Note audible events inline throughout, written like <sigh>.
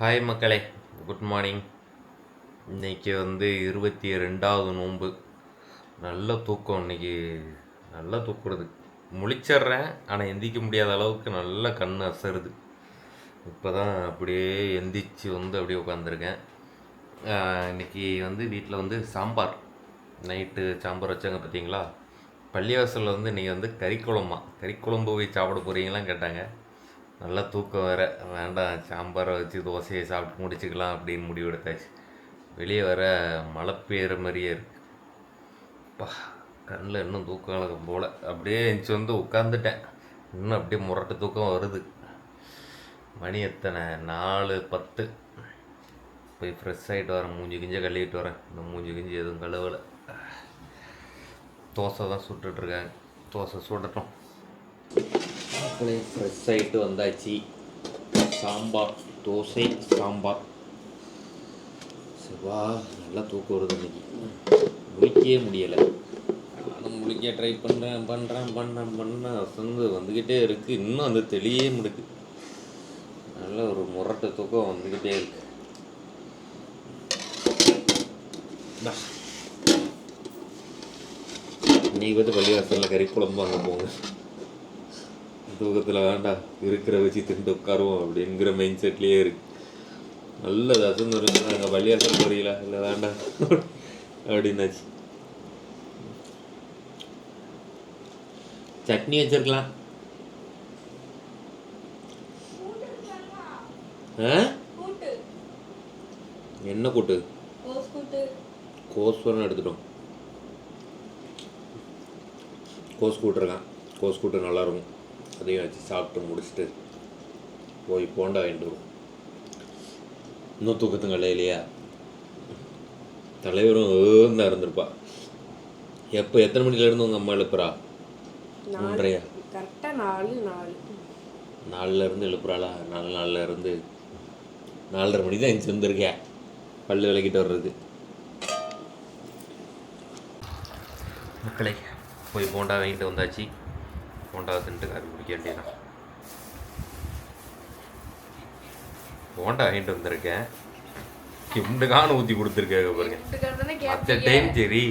Hi மக்களே. Good morning இன்னைக்கு வந்து இருபத்தி ரெண்டாவது நோன்பு. நல்ல தூக்கம் இன்னைக்கு. நல்லா தூக்குறது. முழிச்சிட்றேன் ஆனால் எந்திக்க முடியாத அளவுக்கு நல்லா கண் அசருது. இப்போ தான் அப்படியே எந்திரிச்சு வந்து அப்படியே உட்காந்துருக்கேன் இன்றைக்கி வந்து வீட்டில் வந்து சாம்பார். நைட்டு சாம்பார் வச்சாங்க பார்த்தீங்களா பள்ளிவாசலில் வந்து இன்றைக்கி வந்து கறிக்குழம்பா கறிக்குழம்பு போய் சாப்பிட போகிறீங்களான்னு கேட்டாங்க. நல்லா தூக்கம் வேற. வேண்டாம் சாம்பாரை வச்சு தோசையை சாப்பிட்டு முடிச்சுக்கலாம் அப்படின்னு முடிவு எடுத்தாச்சு வெளியே வர மழை பெய்கிற மாதிரியே இருக்கு. கண்ணில் இன்னும் தூக்கம் எனக்கு போல. அப்படியே எந்திச்சு வந்து உட்காந்துட்டேன் இன்னும் அப்படியே முரட்டு தூக்கம் வருது. மணி எத்தனை? நாலு பத்து. போய் ஃப்ரெஷ் ஆகிட்டு வரேன். மூஞ்சி கிஞ்சி கழுவிட்டு வரேன். இந்த மூஞ்சி கிஞ்சி எதுவும் கழுவலை. தோசை தான் சுட்டுட்ருக்காங்க தோசை சுடட்டும். மக்களே ஃப்ரெஷ் ஆகிட்டு வந்தாச்சு. சாம்பார் தோசை சாம்பார். செவ்வா நல்லா தூக்கம் வருது இன்னைக்கு. முழிக்கவே முடியலை. நானும் முழிக்க ட்ரை பண்ணுறேன் பண்ணுறேன் பண்ணேன் பண்ணேன் அசந்து வந்துக்கிட்டே இருக்குது இன்னும் அந்த தெளியே முடுக்கு. நல்ல ஒரு முரட்டை தூக்கம் வந்துக்கிட்டே இருக்கு. இந்தா. இன்னைக்கு வந்து பள்ளிவாசலில் கறி குழம்பு அங்கே போங்க. தூக்கத்தில் வேண்டாம் இருக்கிற வச்சு திண்டு உட்காருவோம் அப்படிங்கிற மைண்ட் செட்லேயே இருக்கு நல்லது அசந்து இருக்கு அங்கே பள்ளிவாசல் போறீங்களா? இல்லை வேண்டாம். அப்படின்னாச்சு. சட்னி வச்சிருக்கலாம். ஆ? என்ன கூட்டு? கோஸ் எடுத்துட்டோம். கோஸ் கூட்டிருக்கான் கோஸ் கூட்டு நல்லாயிருக்கும் அதையும் வச்சு சாப்பிட்டு முடிச்சுட்டு போய் போண்டா வாங்கிட்டு வரும். இன்னும் தூக்கத்துங்க இல்லையா? தலைவரும் ஏந்தா இருந்திருப்பா எப்போ எத்தனை மணிலேருந்து உங்கள் அம்மா எழுப்புறா? மூன்றையா கரெக்டாக நாலு நாலு. நாலுல இருந்து எழுப்புறாளா? நாலு நாலுல இருந்து நாலரை மணி தான் எஞ்சி வந்திருக்கேன். பல்லு விளக்கிட்டு வர்றது மக்களை போய் போண்டா வாங்கிட்டு வந்தாச்சு. போண்டா தின்ட்டு காப்பி குடிக்க வேண்டியதான் போண்டா வாங்கிட்டு வந்திருக்கேன். கிண்டுகான ஊற்றி கொடுத்துருக்காங்க பாருங்க. அட் டைம் சரி.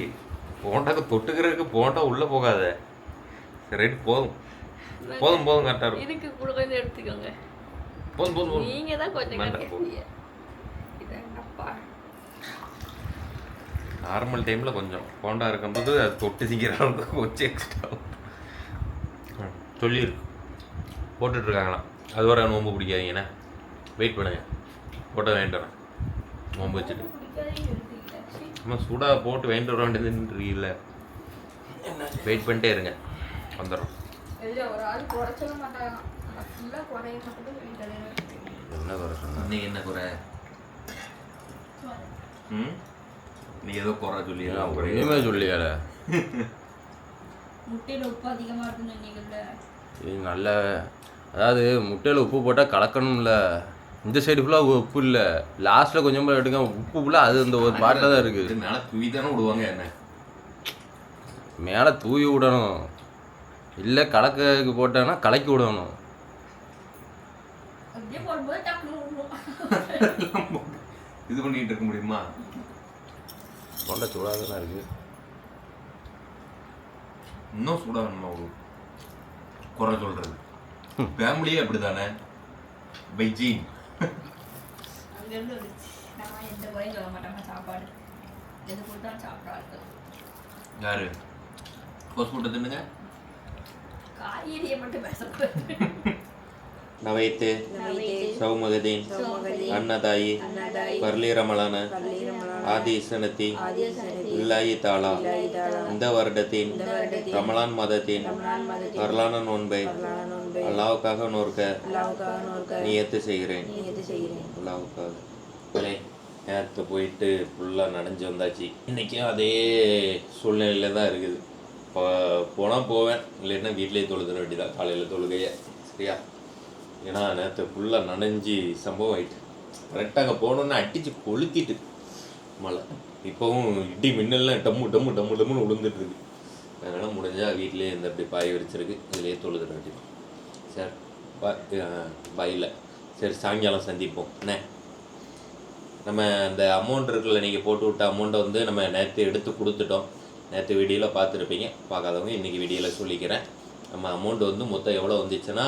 போண்டாக்கு தொட்டுக்கிறதுக்கு போண்டா உள்ளே போகாத. சரி ரைட் போதும். போதும் போதும் கரெக்டாக இருக்கும். இதுக்கு கூட கொஞ்சம் எடுத்துக்கோங்க. போதும் போதும் போதும். நீங்க தான் கொஞ்சம் நார்மல் டைமில் கொஞ்சம் போண்டா இருக்கும்போது அது தொட்டு அளவுக்கு கொஞ்சம் எக்ஸ்ட்ரா சொல்லியிருக்கு போட்டுட்ருக்காங்களாம். அது வர நோம்பு பிடிக்காதீங்கண்ணே. வெயிட் பண்ணுங்க. போட்டோ வாங்கிட்டு வரேன். நோம்பு வச்சுட்டு. அம்மா சூடாக போட்டு வாங்கிட்டு வர வேண்டியதுன்றீங்கள வெயிட் பண்ணிட்டே இருங்க. ஒரு வீட்டில் என்ன குறை சொன்ன நீ என்ன குறை? ம்? நீ ஏதோ குறை குறை ஒன்றுமே சொல்லியால முட்டையில் உப்பு அதிகமாக இருக்குன்னு நினைக்கல இது நல்ல அதாவது முட்டையில் உப்பு போட்டால் கலக்கணும்ல. இந்த சைடு ஃபுல்லாக உப்பு இல்லை. லாஸ்ட்டில் கொஞ்சம் எடுக்க உப்பு ஃபுல்லாக அது இந்த ஒரு பாட்டில் தான் இருக்குது மேலே தூவி தானே விடுவாங்க என்ன? மேலே தூவி விடணும். இல்லை கலக்கக்கு போட்டாங்கன்னா கலக்கி விடணும். <laughs> இது பண்ணிட்டு இருக்க முடியுமா? தொண்டை சூடாக தான் இருக்குது இன்னும் சூடாக வேணுமா ஒரு குறை சொல்றது. ஃபேமிலியே எது கொடுத்தாலும் சாப்பிட்றாங்க யாரு? கோஸ் போட்டு தின்னுங்க. காய்கறியை மட்டும் பேசக்கூடாது நவைத்து சௌமகதீன் அன்னதாயி பர்லீரமலான ஆதிசனத்தி இல்லாயி தாளா இந்த வருடத்தின் ரமலான் மாதத்தின் வரலான நோன்பை அல்லாவுக்காக நோர்க்க நியத்து செய்கிறேன். அல்லாவுக்காக. நேரத்தை போயிட்டு ஃபுல்லாக நனைஞ்சு வந்தாச்சு. இன்றைக்கும் அதே சூழ்நிலையில் தான் இருக்குது. இப்போ போனால் போவேன் இல்லைன்னா வீட்டிலேயே தொழுதுற வேண்டியதான் காலையில் தொழுகையை சரியா? ஏன்னா நேற்று ஃபுல்லாக நனைஞ்சி சம்பவம் ஆயிட்டு. கரெக்டாக போனோன்னே அடித்து கொளுத்திட்டு. மழை. இப்போவும் இடி மின்னல்லாம் டம்மு டம்மு டம்மு டம்முன்னு விழுந்துட்டு இருக்கு. அதனால் முடிஞ்சால் வீட்டிலே இந்த அப்படி பாய் விரிச்சிருக்கு இதுலேயே தொழுது வேண்டியதான் சரி பா பாயில் சரி சாயங்காலம் சந்திப்போம். என்ன? நம்ம அந்த அமௌண்ட் இருக்குல்ல நீங்கள் போட்டு விட்ட அமௌண்ட்டை வந்து நம்ம நேற்று எடுத்து கொடுத்துட்டோம். நேற்று வீடியோவில் பார்த்துருப்பீங்க. பார்க்காதவங்க இன்றைக்கி வீடியோவில் சொல்லிக்கிறேன். நம்ம அமௌண்ட் வந்து மொத்தம் எவ்வளோ வந்துச்சுன்னா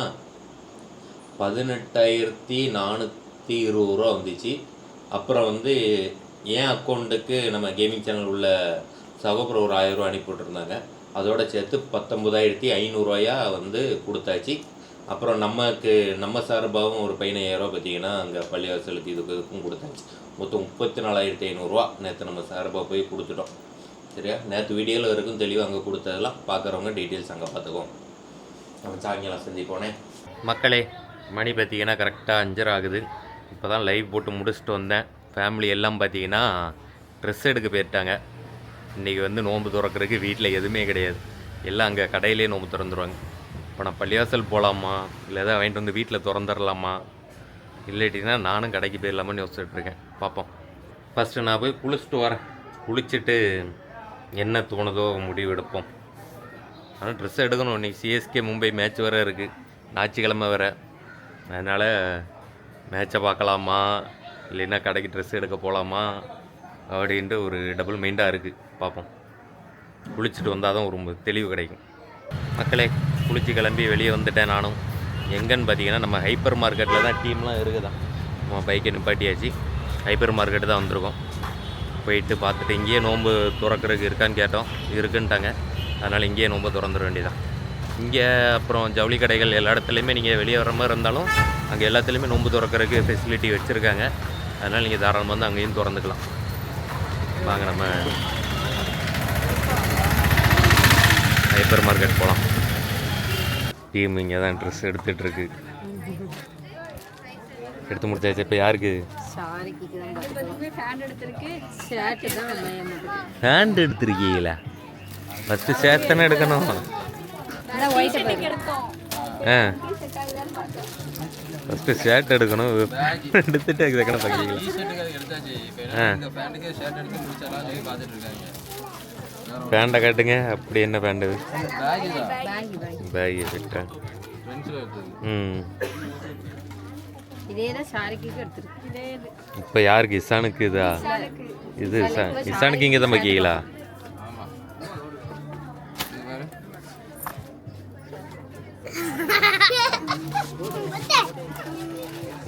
பதினெட்டாயிரத்தி நானூற்றி இருபது ரூபா வந்துச்சு. அப்புறம் வந்து என் அக்கௌண்ட்டுக்கு நம்ம கேமிங் சேனல் உள்ள சகோபுரம் ஒரு ஆயிரம் ரூபா அனுப்பி விட்டுருந்தாங்க? அதோட சேர்த்து பத்தொம்பதாயிரத்தி ஐநூறுரூவாயா வந்து கொடுத்தாச்சு. அப்புறம் நமக்கு நம்ம சார்பாகவும் ஒரு பதினாயிரரூவா பார்த்தீங்கன்னா அங்கே பள்ளிவாசலுக்கு இதுக்கு இதுக்கும் கொடுத்தாச்சு. மொத்தம் முப்பத்தி நாலாயிரத்தி ஐநூறுரூவா நேற்று நம்ம சார்பாக போய் கொடுத்துட்டோம். சரியா? நேற்று வீடியோவில் இருக்கும் தெளிவாக அங்கே கொடுத்ததெல்லாம் பார்க்குறவங்க டீட்டெயில்ஸ் அங்கே பார்த்துக்குவோம் நம்ம சாயங்காலம் சந்திப்போனே. மக்களே மணி பார்த்தீங்கன்னா கரெக்டாக அஞ்சரை ஆகுது. இப்போ தான் லைவ் போட்டு முடிச்சுட்டு வந்தேன். ஃபேமிலி எல்லாம் பார்த்தீங்கன்னா ட்ரெஸ் எடுக்க போயிட்டாங்க இன்றைக்கி வந்து நோன்பு திறக்கிறதுக்கு வீட்டில் எதுவுமே கிடையாது. எல்லாம் அங்கே கடையிலே நோன்பு திறந்துருவாங்க. இப்போ நான் பள்ளிவாசல் போகலாமா இல்லை எதாவது வாங்கிட்டு வந்து வீட்டில் திறந்துடலாமா இல்லாட்டினா நானும் கடைக்கு போயிடலாமான்னு யோசிச்சுட்ருக்கேன் பார்ப்போம். ஃபஸ்ட்டு நான் போய் குளிச்சுட்டு வரேன். குளிச்சுட்டு என்ன தோணுதோ முடிவு எடுப்போம். ஆனால் ட்ரெஸ் எடுக்கணும். இன்னைக்கு சிஎஸ்கே மும்பை மேட்ச் வேறு இருக்குது ஞாயிற்றுக்கிழமை வேறு. அதனால் மேட்சை பார்க்கலாமா? இல்லைன்னா கடைக்கு ட்ரெஸ் எடுக்க போகலாமா அப்படின்ட்டு ஒரு டபுள் மைண்டாக இருக்குது பார்ப்போம். குளிச்சுட்டு வந்தால் தான் ஒரு தெளிவு கிடைக்கும். மக்களே குளிச்சு கிளம்பி வெளியே வந்துட்டேன் நானும். எங்கன்னு பார்த்தீங்கன்னா நம்ம ஹைப்பர் மார்க்கெட்டில் தான் டீம்லாம் இருக்குதான். நம்ம பைக்கை நிப்பாட்டியாச்சு. ஹைப்பர் மார்க்கெட்டு தான் வந்திருக்கோம். போயிட்டு பார்த்துட்டு இங்கேயே நோன்பு திறக்கிறதுக்கு இருக்கான்னு கேட்டோம். இருக்குன்ட்டாங்க. அதனால் இங்கேயே நோன்பு திறந்துட வேண்டியதான் இங்கே அப்புறம் ஜவுளி கடைகள் எல்லா இடத்துலையுமே நீங்கள் வெளியே வர மாதிரி இருந்தாலும் அங்கே எல்லாத்துலேயுமே நோன்பு திறக்கிறதுக்கு ஃபெசிலிட்டி வச்சுருக்காங்க. அதனால் நீங்கள் தாராளமாக வந்து அங்கேயும் திறந்துக்கலாம். வாங்க நம்ம ஹைப்பர் மார்க்கெட் போகலாம் டீம் இங்கே தான் ட்ரெஸ் எடுத்துகிட்டு இருக்கு. எடுத்து முடிச்சாச்சு. இப்போ யாருக்கு? ஹேண்ட் எடுத்திருக்கீங்களா? ஃபஸ்ட்டு ஷர்ட் தானே எடுக்கணும். ஆ. ஃபஸ்ட்டு ஷர்ட் எடுக்கணும். எடுத்துட்டு அதுக்கணும் பார்க்கீங்களா டிஷர்ட்டுக்கு அது எடுத்தாச்சு. இப்போ ஆ. இந்த பேண்ட்டுக்கு ஷர்ட் எடுத்து முடிச்சிடலாம் சொல்லி பார்த்துட்டு இருக்காங்க. பேண்டை காட்டுங்க. அப்படி என்ன பேண்டு பேக் ஃபிட்டா ம். இதே தான் சாரிக்கு எடுத்திருக்கு இதே இது இப்போ யாருக்கு? இசானுக்கு இதா? இது இசா இசானுக்கு. இங்கே தான் பார்க்கீங்களா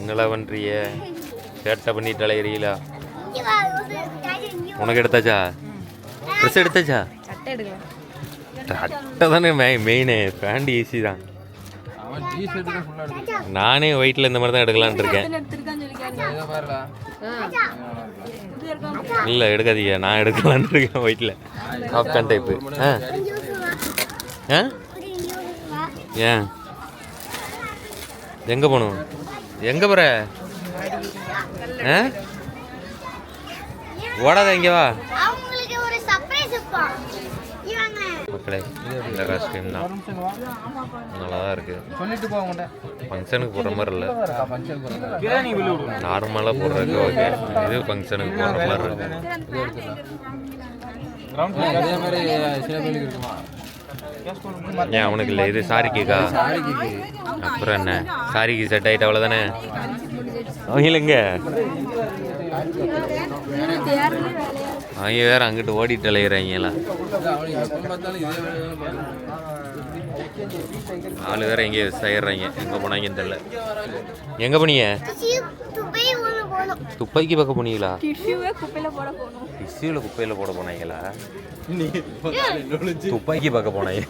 என்னடா பண்ணுறிய சேட்டை பண்ணிட்டு அலையிறீங்களா உனக்கு எடுத்தாச்சா? ட்ரெஸ் எடுத்தாச்சா? சட்டை தானே மெ மெயினு பேண்ட் ஈஸி தான். நானே ஒயிட்டில் இந்த மாதிரி தான் எடுக்கலான்ட்டு இருக்கேன். இல்லை எடுக்காதீங்க. நான் எடுக்கலான்னு இருக்கேன் ஒயிட்டில் ஆப்கான் டைப்பு ஆ. ஆ. ஏன்? எங்கே போகணும்? எங்கே போகிற ஆ? ஓடாத இங்கே வா. அவங்களுக்கு ஒரு சர்ப்ரைஸ் வைப்பான் இவங்க மக்களே இந்த காஸ்டியூம் தான். நல்லா தான் இருக்குது ஃபங்க்ஷனுக்கு போடுற மாதிரி இல்லை. நார்மலாக போடுறதுக்கு ஓகே இது ஃபங்க்ஷனுக்கு போடுற மாதிரி இருக்கு. அதே மாதிரி சில பேருக்கு இருக்குமா? ஏன் அவனுக்கு இல்லை? இது சாரிக்குக்கா? அப்புறம் என்ன? சாரிக்கு செட் ஆகிட்ட அவ்வளோதானே அவங்களுங்க அவங்க வேற அங்கிட்டு ஓடிட்டு அலையிறாங்களா? ஆளு வேற எங்கேயோ செய்யறாங்க எங்கே போனாங்கன்னு தெரியல. எங்கே போனீங்க? துப்பாக்கி பக்கம் போனீங்களா? டிஷ்யூவே குப்பையில போட போகணும். டிஷ்யூவில் குப்பையில் போட போனாங்களா? துப்பாக்கி பார்க்க போனாங்க.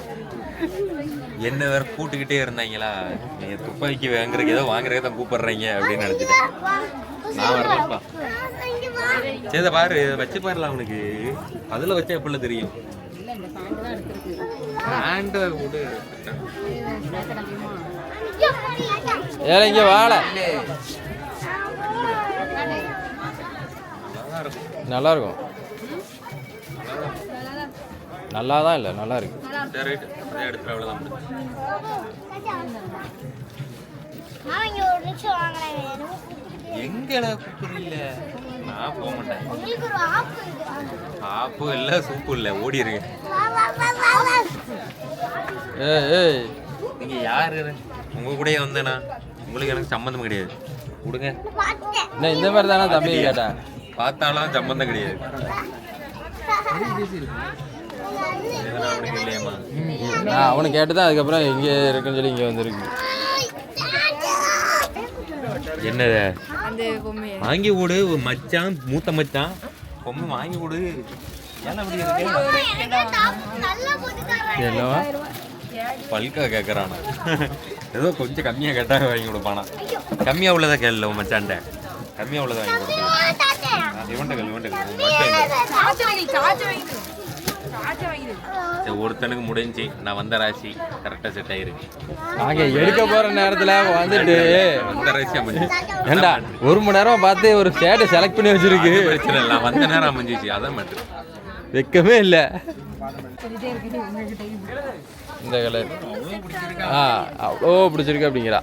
என்ன வேற கூட்டுக்கிட்டே இருந்தாங்களா? நீங்க துப்பாக்கி வாங்குறதுக்கு ஏதோ வாங்குறதுக்கு தான் கூப்பிடுறீங்க அப்படின்னு நினைச்சிட்டேன். நான் வரலப்பா இங்க சரி பாரு வச்சு பாருல அவனுக்கு. அதுல வச்சா எப்படில தெரியும்? இல்லை இந்த பேண்ட் தான் எடுத்திருக்கு ஹேண்ட் விடு நேற்று நம்பியுமா ஏல இங்கே வாழ நல்லா இருக்கும் நல்லா தான் இல்லை நல்லா இருக்கு நான் எங்கடா கூப்பிடுறீங்க? நான் போக மாட்டேன். இருக்கு ஆப்பு இல்லை சூப்பு இல்லை. வா வா ஏய் ஏய். நீங்க யாரு? உங்க கூடயே வந்தேனா. உங்களுக்கு எனக்கு சம்மந்தம் கிடையாது. கொடுங்க. இந்த மாதிரி தானே தம்பி கேட்டேன் பார்த்தாலும் சம்பந்தம் கிடையாது. நான் அவனுக்கு கேட்டு தான் அதுக்கப்புறம் இங்கே இருக்குன்னு சொல்லி இங்கே வந்திருக்கு. என்னது? வாங்கி கொடு ஒரு மச்சான் மூத்த மச்சான். பொம்மை வாங்கி தரேன் என்னவா? பல்கா கேட்குறானா ஏதோ கொஞ்சம் கம்மியாக கேட்டால் வாங்கி கொடுப்பானா. கம்மியாக உள்ளதா கேள்வி உன் மச்சான்ட்ட. கம்மியாக உள்ளதா வாங்கி கொடுப்பான். ஒருத்தனுக்கு முடிஞ்சு நான் வந்த ராசி கரெக்டாக செட் ஆயிருக்கு. நாங்கள் எடுக்க போகிற நேரத்தில் வந்துட்டு வந்த ராசி அமைஞ்சு ஏண்டா ஒரு மணி நேரம் பார்த்து ஒரு ஷேட்டை செலக்ட் பண்ணி வச்சிருக்கு. பிரச்சனை இல்லை வந்த நேரம் அமைஞ்சிச்சு அதான் மேட்ரு வெக்கமே இல்லை. இந்த கலர். ஆ அவ்வளோ பிடிச்சிருக்கு அப்படிங்கிறா.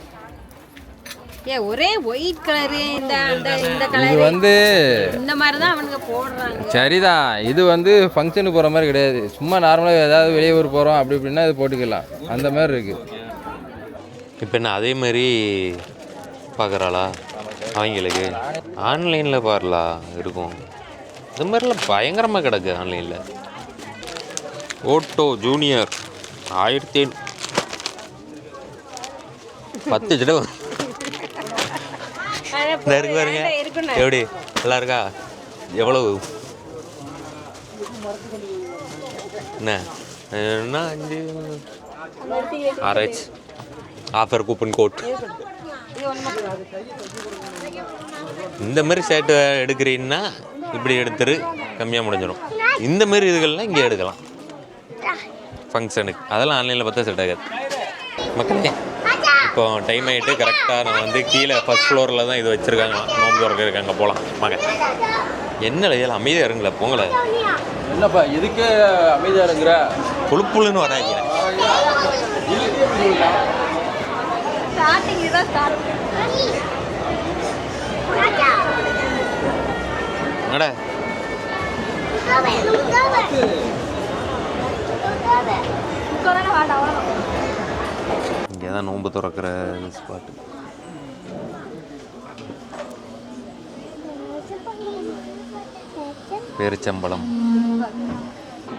ஏ ஒரே ஒயிட் கலரு இந்த இந்த இந்த இது கலர் வந்து இந்த மாதிரி தான் அவனுங்க போடுறாங்க. சரிதான். இது வந்து ஃபங்க்ஷனுக்கு போகிற மாதிரி கிடையாது. சும்மா நார்மலாக ஏதாவது வெளியே ஊர் போகிறோம் அப்படி இப்படின்னா இது போட்டுக்கலாம். அந்த மாதிரி இருக்குது இப்போ என்ன அதே மாதிரி பார்க்குறாளா அவங்களுக்கு ஆன்லைனில் பாருலா இருக்கும். இது மாதிரிலாம் பயங்கரமாக கிடக்கு ஆன்லைனில் ஓட்டோ ஜூனியர் ஆயிரத்தி பத்து தடவை. இந்த இருக்கு பாருங்க. எப்படி? நல்லா இருக்கா? எவ்வளவு? என்ன? அஞ்சு ஆர்ஹெச் ஆஃபர் கூப்பன் கோட் இந்த மாதிரி ஷர்ட் எடுக்கிறீங்கன்னா இப்படி எடுத்துரு. கம்மியாக முடிஞ்சிடும் இந்த மாதிரி இதுகள்லாம் இங்கே எடுக்கலாம். ஃபங்க்ஷனுக்கு அதெல்லாம் ஆன்லைனில் பார்த்தா செட் ஆகாது. மக்களே இப்போ டைம் ஆகிட்டு கரெக்டாக நான் வந்து கீழே ஃபஸ்ட் ஃப்ளோரில் தான் இது வச்சுருக்காங்க நோம்பு திறக்க இருக்காங்க போகலாம் வாங்க என்ன எல்லாம் அமைதியாக இருங்களே போங்களே என்னப்பா எதுக்கு அமைதியாக இருங்கிற புழுப்புழுன்னு வராங்க ஸ்டார்டிங் தான் ஸ்டார்ட் அட இங்கே தான் நோன்பு திறக்கிற ஸ்பாட்டு பேரிச்சம்பழம்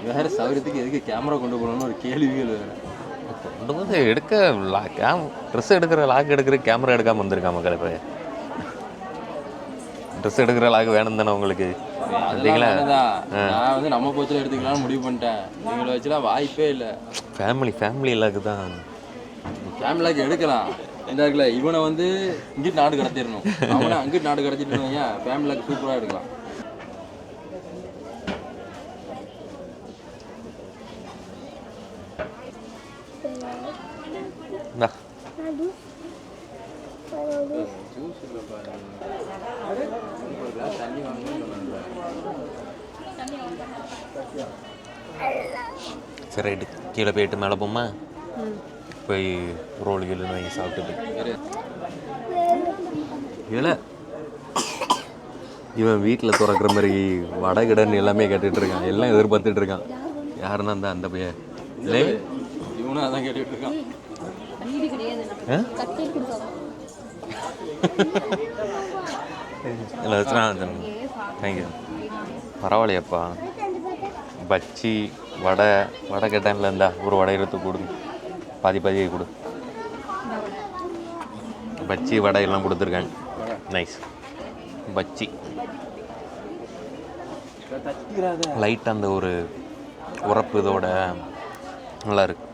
வேறு சௌகரியத்துக்கு எதுக்கு கேமரா கொண்டு போகணும்னு ஒரு கேள்விகள் வேறு. கொண்டு வந்து எடுக்க லா கேம் ட்ரெஸ் எடுக்கிற லாக் எடுக்கிற கேமரா எடுக்காமல் வந்திருக்கா மக்கள் இப்போ? ட்ரெஸ் எடுக்கிற லாக் வேணும் தானே உங்களுக்கு? இல்லைங்களா? நான் வந்து நம்ம கோச்சில் எடுத்துக்கலாம்னு முடிவு பண்ணிட்டேன். நீங்களை வச்சுலாம் வாய்ப்பே இல்லை. ஃபேமிலி ஃபேமிலி லாக்கு தான். கேமராக்கு எடுக்கலாம். இந்த இருக்குல்ல இவனை வந்து இங்கிட்டு நாடு கடத்திடணும். அவனை அங்கிட்டு நாடு கடத்திட்டு ஏன்? ஃபேமிலிக்கு சூப்பராக எடுக்கலாம். சரி ரைட்டு கீழே போயிட்டு மேலே போமா போய் ரோல் கீழே வாங்கி சாப்பிட்டுட்டு. இல்லை இவன் வீட்டில் திறக்கிற மாதிரி வடகிடன்னு எல்லாமே கேட்டுட்டு இருக்கான் எல்லாம் எதிர்பார்த்துட்டு இருக்கான் யாருன்னா அந்த அந்த பையன். இல்லை? இவனும் அதான் கேட்டுட்டு இருக்கான்? இல்லை வச்சுனா தேங்க்யூ பரவாயில்லையப்பா. பச்சி வடை வடை கேட்டான்ல இருந்தா ஒரு வடை எடுத்து கொடு பாதி பாதி கொடு. பச்சி வடை எல்லாம் கொடுத்துருக்காங்க நைஸ் பச்சி லைட் அந்த ஒரு உரப்பு இதோட நல்லா இருக்கு.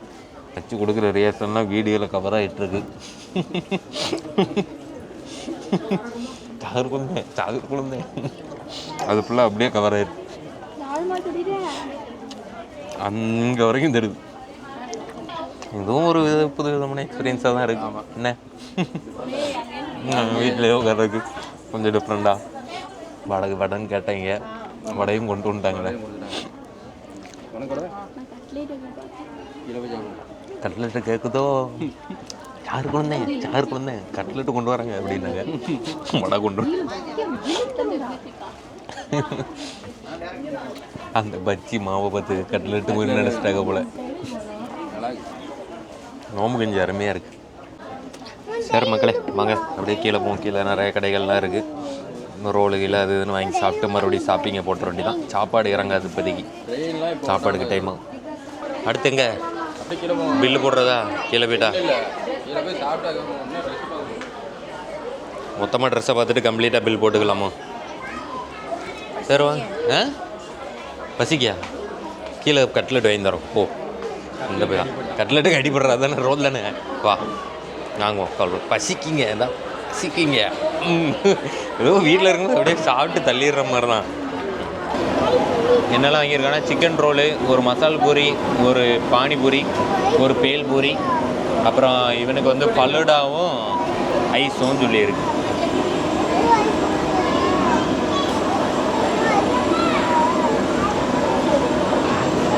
வச்சு கொடுக்குற ரியாக்ஷன்லாம் வீடியோவில் கவர் ஆகிட்டு இருக்கு சாகர் குழந்தை சாகர் குழந்தை. அது ஃபுல்லாக அப்படியே கவர் ஆயிருக்கு. அங்கே வரைக்கும் தெரியுது. இதுவும் ஒரு வித புது விதமான எக்ஸ்பீரியன்ஸாக தான் இருக்கு. என்ன? வீட்டிலேயே உட்கார்றதுக்கு கொஞ்சம் டிஃப்ரெண்ட்டாக வடகு வடைன்னு கேட்டாங்க. வடையும் கொண்டு வந்துட்டாங்களே. போய் கட்லெட்டு கேட்குதோ சாரு குழந்தை சாரு குழந்தை கட்லெட்டு கொண்டு வராங்க அப்படின்னாங்க. வடை கொண்டு அந்த பஜ்ஜி மாவை பார்த்து கட்லெட்டு மாதிரி நினச்சிட்டாங்க போல. நோம்பு கஞ்சி அருமையாக இருக்குது சரி மக்களே வாங்க அப்படியே கீழே போகும் கீழே நிறைய கடைகள்லாம் இருக்குது ரோலு கீழே அது இதுன்னு வாங்கி சாப்பிட்டு மறுபடியும் ஷாப்பிங்கை போட்டுற வேண்டியதான் சாப்பாடு இறங்காது இப்போதைக்கு. சாப்பாடுக்கு டைம் ஆகும் அடுத்து பில்லு போடுறதா? கீழே போயிட்டா? மொத்தமாக ட்ரெஸ்ஸை பார்த்துட்டு கம்ப்ளீட்டாக பில் போட்டுக்கலாமா? சரி வாங்க. ஆ? பசிக்கியா? கீழே கட்லெட் வாங்கி தரோம் ஓ இந்த போய் கட்லெட்டு அடிபடுறா தானே ரோல் வா. வாங்குவோம் கால் பசிக்கிங்க தான் பசிக்கிங்க. ஏதோ வீட்டில் இருக்கும்போது அப்படியே சாப்பிட்டு தள்ளிடுற மாதிரி தான். என்னெல்லாம் வாங்கியிருக்காங்கன்னா சிக்கன் ரோலு ஒரு மசால் பூரி ஒரு பானிபூரி ஒரு பேல் பூரி. அப்புறம் இவனுக்கு வந்து பல்லடாவும் ஐஸும் சொல்லியிருக்கு.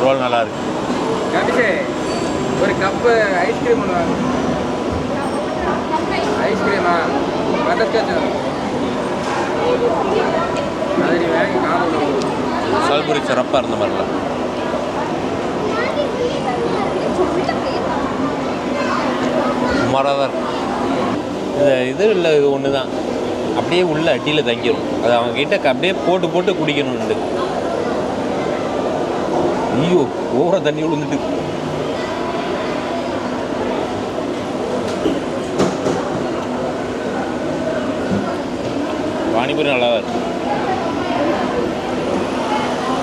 ரோல் நல்லாயிருக்கு அபிஷே ஒரு கப்பு ஐஸ்கிரீம் ஒன்று வாங்க. ஐஸ்கிரீமா பட்டர்ஸ்காட்ச் அது நீ வாங்கி காணும் சல்புரி சிறப்பாக இருந்த மாதிரில சுமாராக தான் இருக்கும் இந்த இது இல்லை இது ஒன்று தான் அப்படியே உள்ள அட்டியில் தங்கிடும் அது அவங்க கிட்ட க- அப்படியே போட்டு போட்டு குடிக்கணும்னு ஐயோ ஓர தண்ணி விழுந்துட்டு பானிபூரி நல்லா தான் இருக்கு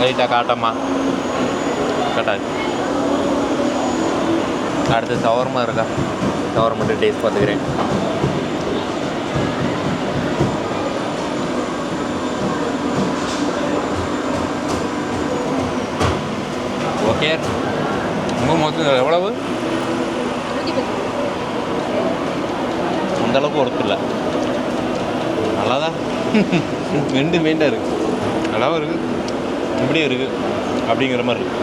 லைட்டாக காட்டம்மா காட்டாது அடுத்து சவர்மா இருக்கா சவர்மா டேஸ்ட் பார்த்துக்கிறேன் ஓகே ரொம்ப மொத்தம் எவ்வளவு? அந்த அளவுக்கு ஒர்த்து இல்லை. நல்லா தான் ரெண்டு மெயின்டாக இருக்குது நல்லாவும் இருக்குது இப்படியும் இருக்குது அப்படிங்கிற மாதிரி இருக்கு.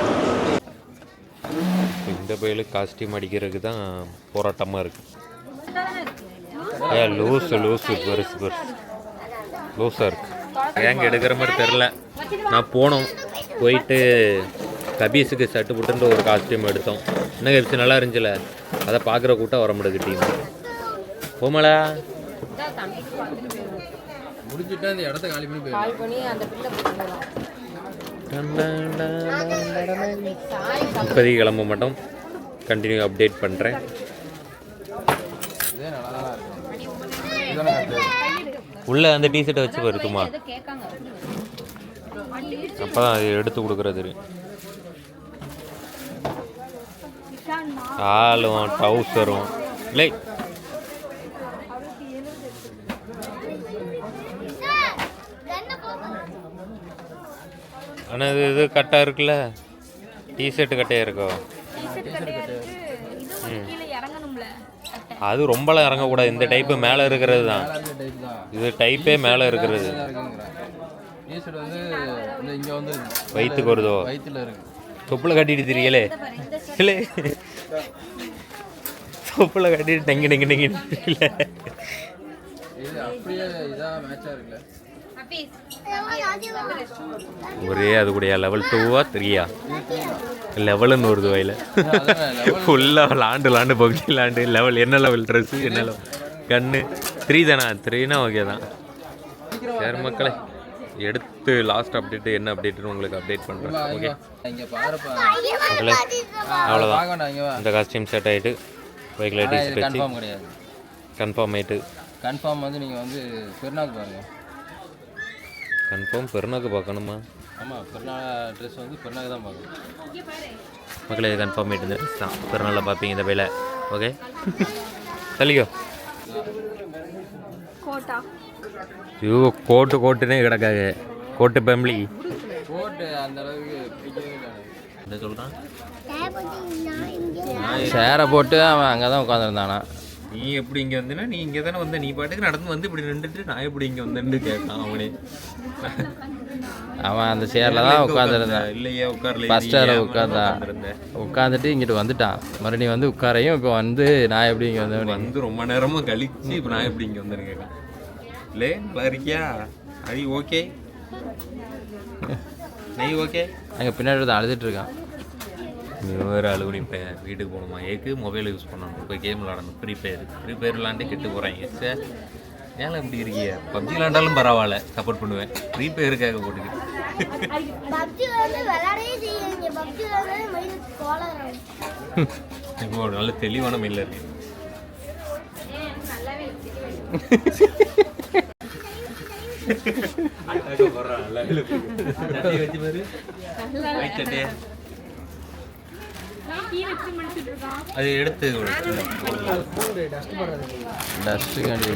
இந்த பயிலுக்கு காஸ்டியூம் அடிக்கிறதுக்கு தான் போராட்டமாக இருக்குது ஏ லூஸு லூஸு பெருசு பெருசு. லூஸாக இருக்கு. ஏங்க எடுக்கிற மாதிரி தெரில நான் போனோம். போயிட்டு கபீஸுக்கு சட்டு புட்டுன்ட்டு ஒரு காஸ்டியூம் எடுத்தோம். என்ன கபீஸ் நல்லா இருந்துச்சுல? அதை பார்க்குற கூட்டம் வர முடியுது டீம் போமலா முடிச்சுட்டு அந்த இடத்த காலி பண்ணி போயிடலாம் கால் பண்ணி அந்த பில்லை போட்டுக்கலாம் இப்போதைக்கு கிளம்ப மாட்டோம். கண்டினியூ அப்டேட் பண்ணுறேன் இருக்கும். உள்ளே அந்த டிஷர்ட்டை வச்சு கேட்காங்க? அப்போ தான் அது எடுத்து கொடுக்குறது. ஆளும் டவுசரும் இல்லை. ஆனால் இது இது கட்டாக இருக்குல்ல? டிஷர்ட்டு கட்டையாக இருக்கோ? கீழே இறங்கணும்ல அது ரொம்பலாம் இறங்கக்கூடாது. இந்த டைப்பு மேலே இருக்கிறது தான். இது டைப்பே மேலே இருக்கிறது. டிஷர்ட் வயிற்றுக்கு வருதோ? வயிற்றுல இருக்கு. தொப்புல கட்டிட்டு தெரியலே. இல்லை. தொப்புல கட்டிட்டு டெங்கி டெங்கி டெங்கி இல்லை இது அப்படியே இதாக மேட்சாக இருக்குல்ல. ஒரே அது கூடயா? லெவல் டூவா த்ரீயா லெவலுன்னு வருது வயல. ஃபுல்லாக லாண்டு லாண்டு பப்ஜி லாண்டு லெவல் என்ன லெவல் ட்ரெஸ்ஸு என்ன லெவல் கண்ணு த்ரீ தானா? த்ரீனா ஓகே தான். சரி மக்களே. எடுத்து லாஸ்ட் அப்டேட் என்ன அப்டேட்னு உங்களுக்கு அப்டேட் பண்ணுறேன் ஓகே அவ்வளோதான் இந்த காஸ்டியூம் செட் ஆகிட்டு இது டிஷர்ட் வச்சு கன்ஃபார்ம் கிடையாது. கன்ஃபார்ம் ஆகிட்டு கன்ஃபார்ம் வந்து நீங்கள் வந்து பெருநாக்கு பாருங்க கன்ஃபார்ம் பெருநாக்கு பார்க்கணுமா? ஆமாம் பெருநாள் ட்ரெஸ் வந்து பெருநாக்கு தான் பார்க்கணும். மக்களே கன்ஃபார்ம் ஆகிட்டு இந்த ட்ரெஸ் தான் பெருநாளில் பார்ப்பீங்க இந்த வேலை ஓகே <laughs> தள்ளிக்கோ. கோட்டா. ஐயோ கோட்டு கோட்டுனே கிடக்காது. கோட்டு ஃபேமிலி கோட்டு அந்த அளவுக்கு பிடிக்கவே இல்லை. என்ன சொல்கிறான் சேரை போட்டு அவன் அங்கே தான் உட்காந்துருந்தானா நீ எப்படி இங்கே வந்தேன்னா நீ இங்கே தானே வந்த நீ பாட்டுக்கு நடந்து வந்து இப்படி நின்றுட்டு நான் எப்படி இங்கே வந்தேன்னு கேட்டான் அவனே. அவன் அந்த சேரில் தான் உட்காந்துருந்தான் இல்லையே உட்கார்ல ஃபஸ்ட் அதில் உட்காந்தான் உட்காந்துட்டு இங்கிட்டு வந்துட்டான். மறுபடியும் வந்து உட்காரையும் இப்போ வந்து நான் எப்படி இங்கே வந்தேன் வந்து ரொம்ப நேரமா கழிச்சு இப்போ நான் எப்படி இங்கே வந்தேன்னு கேட்கான் லே நல்லா இருக்கியா? அது ஓகே நெய் ஓகே அங்கே பின்னாடி ஒருத்தன் அழுதுட்டு இருக்கான். நீ வேறு அழுகுனி இப்போ வீட்டுக்கு போகணுமா? ஏக்கு மொபைல் யூஸ் பண்ணணும். போய் கேம் விளாடணும் ஃப்ரீ ஃபயர் ஃப்ரீ ஃபயர் விளாண்டு கெட்டு போகிறாங்க சார்? ஏன் இப்படி இருக்கீங்க பப்ஜி விளாண்டாலும் பரவாயில்ல. சப்போர்ட் பண்ணுவேன். ஃப்ரீ ஃபயருக்காக போட்டுக்கிட்டு. வந்து விளையாடவே செய்யுங்க பப்ஜி <laughs> விளையாட அது எடுத்து டஸ்ட்டு காண்டி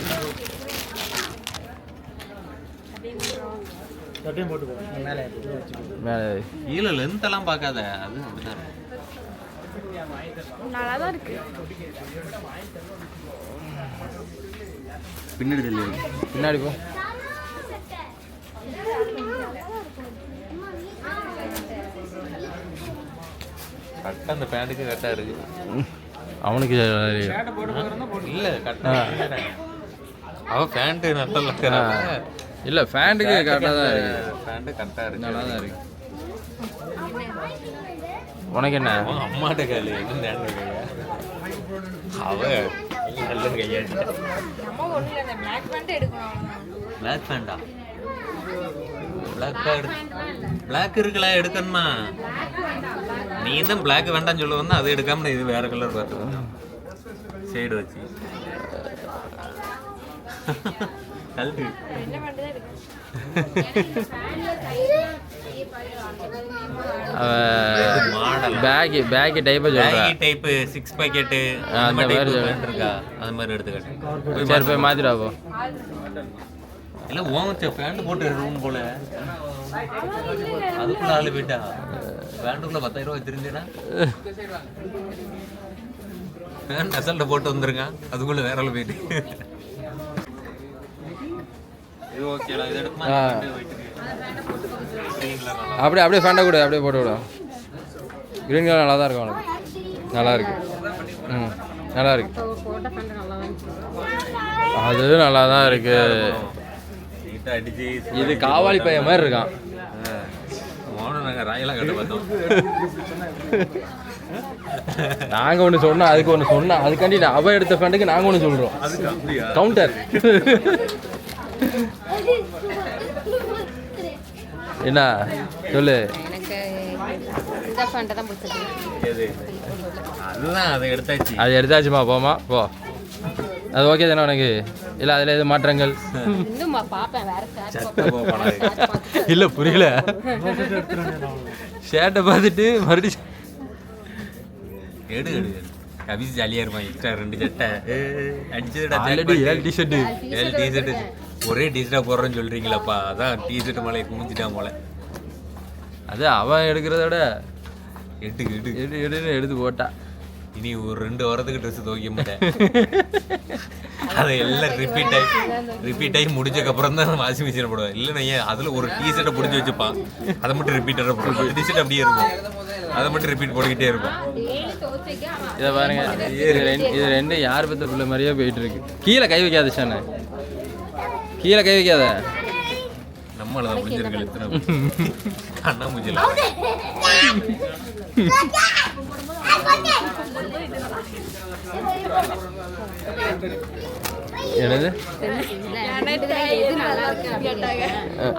கீழே லென்த் எல்லாம் பார்க்காத அது அப்படிதான் இருக்கு பின்னாடி பின்னாடி போ. கரெக்டாக அந்த பேண்ட்டுக்கு கரெக்டாக இருக்கு. அவனுக்கு இல்லை கரெக்டாக அவன் பேண்ட்டு நல்லா இருக்கிறாங்க இல்லை ஃபேண்ட்டுக்கு கரெக்டாக தான் இருக்கு. பேண்ட்டு கரெக்டாக இருக்கு. நல்லா தான் இருக்கு. உனக்கு என்ன? அம்மாட்ட கையில் என்ன அவ நல்ல கையா பிளாக் பேண்ட் பிளாக் பேண்டா பிளாக் இருக்குல்ல எடுக்கணுமா? நீ தான் பிளாக் வேண்டாம்னு சொல்ல வந்தா அது எடுக்காம இது வேற கலர் பார்த்து ஷேடு வச்சு கல்வி சொல்கிறேன் பேகி டைப் சிக்ஸ் பாக்கெட்டு ஆ, அந்த அந்த மாதிரி டைப் இருக்கா அந்த மாதிரி எடுத்துக்கிட்டு சரி போய் மாற்றிட்டு போ இல்ல ஓமச்ச பேண்ட் போட்டு ரூம் போல அதுக்குள்ள ஆளு போயிட்டா பேண்ட்டுக்குள்ள பத்தாயிரம் ரூபாய் தெரிஞ்சுனா பேண்ட் அசல்ட்ட போட்டு வந்திருக்கான் அதுக்குள்ள வேற ஆளு போயிட்டு அப்படியே அப்படியே ஃபேண்டை கூட அப்படியே போட்டு விடும் க்ரீன் கலர் நல்லா தான் இருக்கும் உனக்கு. நல்லா இருக்கு. ம் நல்லா இருக்கு. அது நல்லா தான் இருக்கு. நீட்டா அடிச்சு இது காவாலி பையன் மாதிரி இருக்கான். மோன நாங்க ராயெல்லாம் கட்ட பார்த்தோம். நாங்கள் ஒன்று சொன்னோம் அதுக்கு ஒன்று சொன்னோம் அதுக்காண்டி நான் அவ எடுத்த ஃபேண்டுக்கு நாங்கள் ஒன்று சொல்கிறோம் கவுண்டர் என்ன? சொல்லு. அதுதான் அதை எடுத்தாச்சு. அது எடுத்தாச்சுமா போமா போ. அது ஓகே தானே உனக்கு? இல்லை அதில் எது மாற்றங்கள்? இல்லை புரியல. ஷர்ட்டை பார்த்துட்டு மறுபடியும் எடு எடு. கவிஸ் ஜாலியா இருப்பான் எக்ஸ்ட்ரா ரெண்டு சட்டை அடிச்சதுடா ஆல்ரெடி ஏழு டிஷர்ட்டு ஏழு டிஷர்ட் ஒரே டிஷர்ட்டா போடுறேன்னு சொல்றீங்களப்பா. அதான் டிஷர்ட் மலை குமிஞ்சிட்டான் போல. அது அவன் எடுக்கிறத விட எட்டுக்கு எட்டு எடு எடுன்னு எடுத்து போட்டா. இனி ஒரு ரெண்டு வாரத்துக்கு ட்ரெஸ் துவைக்க மாட்டேன். அதை எல்லாம் ரிப்பீட் ஆகி ரிப்பீட் ஆகி முடிச்சதுக்கு அப்புறம் தான் வாஷிங் மிஷின் போடுவேன். இல்லைன்னா ஏன் அதில் ஒரு டிஷர்ட்டை பிடிச்சி வச்சுப்பான். அதை மட்டும் ரிப்பீட்டடாக போடுவோம் டிஷர்ட் அப்படியே இருக்கும். அதை மட்டும் ரிப்பீட் போட்டுக்கிட்டே இருப்பான் இதை பாருங்க. இது ரெண்டு இது ரெண்டும் யார் பத்த பிள்ளை மாதிரியே போயிட்டு இருக்கு. கீழே கை வைக்காத சானே கீழே கை வைக்காத. நம்மள தான் முடிஞ்சிருக்கு எத்தனை அண்ணா முடிஞ்சல என்னது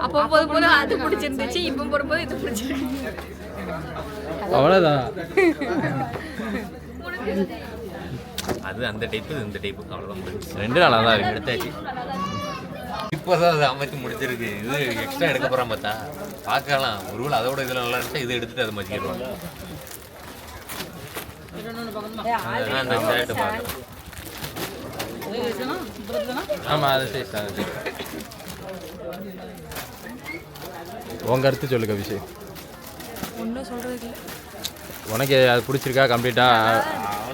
அப்போ போகும்போது அது பிடிச்சிருந்துச்சு இப்போ போடும்போது இது பிடிச்சிருக்கு அவ்வளோதான் அது அந்த டைப்பு இந்த டைப்பு அவ்வளோதான் ரெண்டும் நல்லா தான் இருக்கு. எடுத்தாச்சு இப்போதான் அது அமைச்சு முடிச்சிருக்கு. இது எக்ஸ்ட்ரா எடுக்க போறான் பார்த்தா. பார்க்கலாம். ஒருவேளை அதோட இதில் நல்லா இருந்துச்சா இதை எடுத்துட்டு அதை மச்சிக்கிடுவாங்க அந்த ஷர்ட் பார்க்குறேன் ஆமாம் அது சைஸ் தான் அது உங்க கருத்து சொல்லு கவிஷ். ஒன்றும் சொல்கிறது உனக்கு அது பிடிச்சிருக்கா கம்ப்ளீட்டா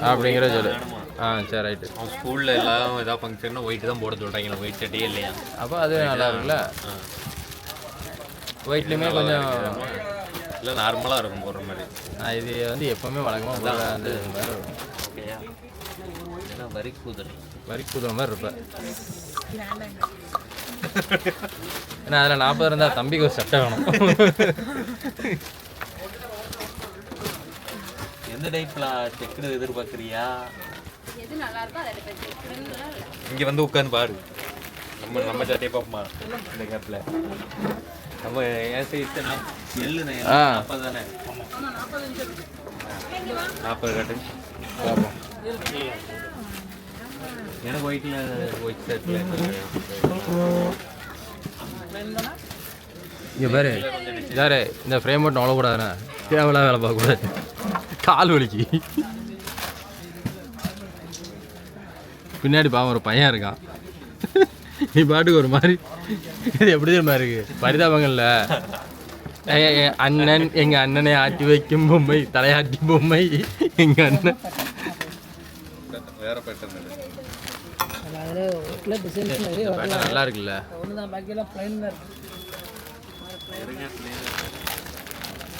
அப்படிங்கிற சொல்லு. ஆ சரி ரைட்டு அவன் ஸ்கூலில் எல்லாம் ஏதாவது ஃபங்க்ஷன்னா ஒயிட் தான் போட சொல்கிறாங்க ஒயிட் சட்டையே இல்லையா? அப்போ அது நல்லா இருக்குல்ல? ஒயிட்லேயுமே கொஞ்சம் இல்லை நார்மலாக இருக்கும் போடுற மாதிரி. ஆ, இது வந்து எப்பவுமே வழக்கமாக போல அந்த மாதிரி இருக்கும். ஓகேயா? ஏன்னா வரி கூதல். வரி குதிரை மாதிரி இருப்பேன் ஏன்னா அதில் நாற்பது இருந்தால் தம்பிக்கு ஒரு சட்டை வேணும். எந்த டைப்லாம் செக்குடு எதிர்பார்க்குறியா? எது நல்லா இருக்கோ அதை இல்லை. இங்கே வந்து உட்காந்து பாரு. நம்ம நம்ம சட்டையை பார்ப்போமா? இந்த கேப்பில் நம்ம என் சைஸ் எள்ளு ஆ. நாற்பது தானே? நாற்பது கட்டு. பார்ப்போம். எனக்கு ஒயிட்டில் ஒயிட் ஷர்ட்டில் இங்கே பாரு. யாரு இந்த ஃப்ரேம் மட்டும் அவ்வளோக்கூடாதுண்ணே தேவையில்லாம் வேலை பார்க்கக்கூடாது. கால் வலிக்கு. பின்னாடி பாவம் ஒரு பையன் இருக்கான். நீ பாட்டுக்கு ஒரு மாதிரி இது எப்படி தெரியுமா இருக்கு? பரிதாபங்கள்ல. அண்ணன் எங்க அண்ணனை ஆட்டி வைக்கும் பொம்மை தலையாட்டி பொம்மை எங்க அண்ணன். வேற நல்லா இருக்குல்ல.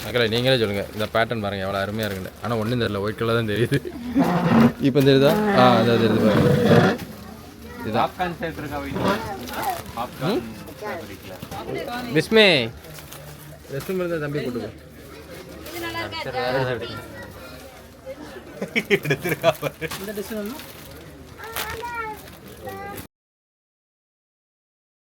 மக்களே நீங்களே சொல்லுங்க. இந்த பேட்டர்ன் பாருங்க எவ்வளோ அருமையாக இருக்குன்னு. ஆனால் ஒன்றும் தெரியல ஒயிட் கலர் தான் தெரியுது. இப்போ தெரியுதா? ஆ அதான் தெரியுது பாருங்க. இதுதான் விஸ்மே ரெஸ்ட் ரூம் இருந்தால் தம்பி கூட்டு எடுத்துருக்கா